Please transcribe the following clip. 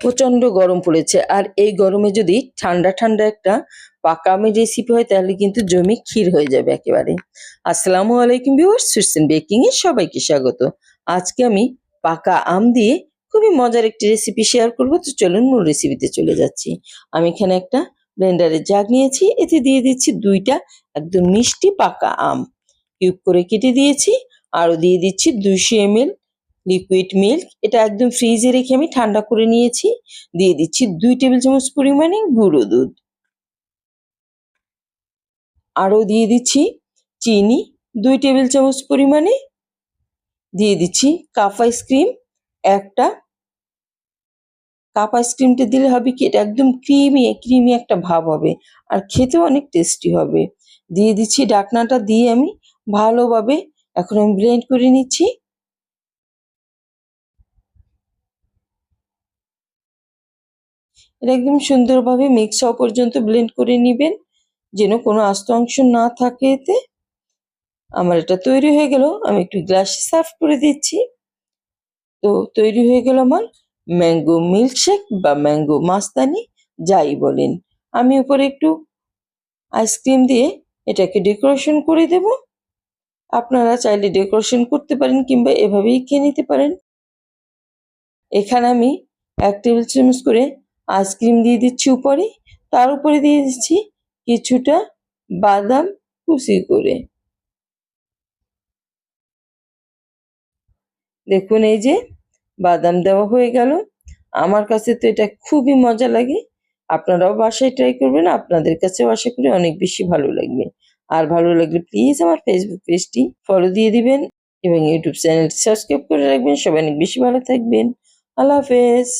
প্রচণ্ড গরম পড়েছে। আর এই গরমে যদি ঠান্ডা ঠান্ডা একটা পাকা আমের রেসিপি হয়, তাহলে কিন্তু জমি ক্ষীর হয়ে যাবে একেবারে। আসসালামু আলাইকুম ভিউয়ার্স সুরসেন বেকিং এ সবাইকে স্বাগত। আজকে আমি পাকা আম দিয়ে খুবই মজার একটি রেসিপি শেয়ার করব। তো চলুন মূল রেসিপিতে চলে যাচ্ছি। আমি এখানে একটা ব্লেন্ডারের জাগ নিয়েছি। এতে দিয়ে দিচ্ছি দুইটা একদম মিষ্টি পাকা আম। কিউব করে কেটে দিয়েছি। আরও দিয়ে দিচ্ছি দুইশো এমএল লিকুইড মিল্ক এটা একদম ফ্রিজে রেখে আমি ঠান্ডা করে নিয়েছি। দিয়ে দিচ্ছি দুই টেবিল চামচ পরিমাণে গুঁড়ো দুধ। আরও দিয়ে দিচ্ছি চিনি, দুই টেবিল চামচ পরিমাণে। দিয়ে দিচ্ছি কাপ আইসক্রিম একটা। কাপ আইসক্রিমটা দিলে হবে কি, এটা একদম ক্রিমি ক্রিমি একটা ভাব হবে। আর খেতেও অনেক টেস্টি হবে। দিয়ে দিচ্ছি ডাকনাটা দিয়ে আমি ভালোভাবে এখন আমি ব্লেন্ড করে নিচ্ছি। এটা একদম সুন্দরভাবে মিক্স হওয়া পর্যন্ত ব্লেন্ড করে নেবেন। যেন কোনো আস্ত অংশ না থাকে এতে। আমার এটা তৈরি হয়ে গেল। আমি একটু গ্লাসে সার্ভ করে দিচ্ছি। তো তৈরি হয়ে গেল আমার ম্যাঙ্গো মিল্কশেক বা ম্যাঙ্গো মাস্তানি যাই বলেন। আমি উপরে একটু আইসক্রিম দিয়ে এটাকে ডেকোরেশন করে দেব। আপনারা চাইলে ডেকোরেশন করতে পারেন কিংবা এভাবেই খেয়ে নিতে পারেন। এখানে আমি এক টেবিল চামচ করে আইসক্রিম দিয়ে দিচ্ছি উপরে, তার উপরে দিয়ে দিচ্ছি কিছুটা বাদাম কুচি করে। দেখুন এই যে বাদাম দেওয়া হয়ে গেল। আমার কাছে তো এটা খুবই মজা লাগে। আপনারাও বাসায় ট্রাই করবেন, আপনাদের কাছেও আশা করি অনেক বেশি ভালো লাগবে। আর ভালো লাগলে প্লিজ আমার ফেসবুক পেজটি ফলো দিয়ে দিবেন এবং ইউটিউব চ্যানেলটি সাবস্ক্রাইব করে রাখবেন। সবাই অনেক বেশি ভালো থাকবেন। আল্লাহ হাফেজ।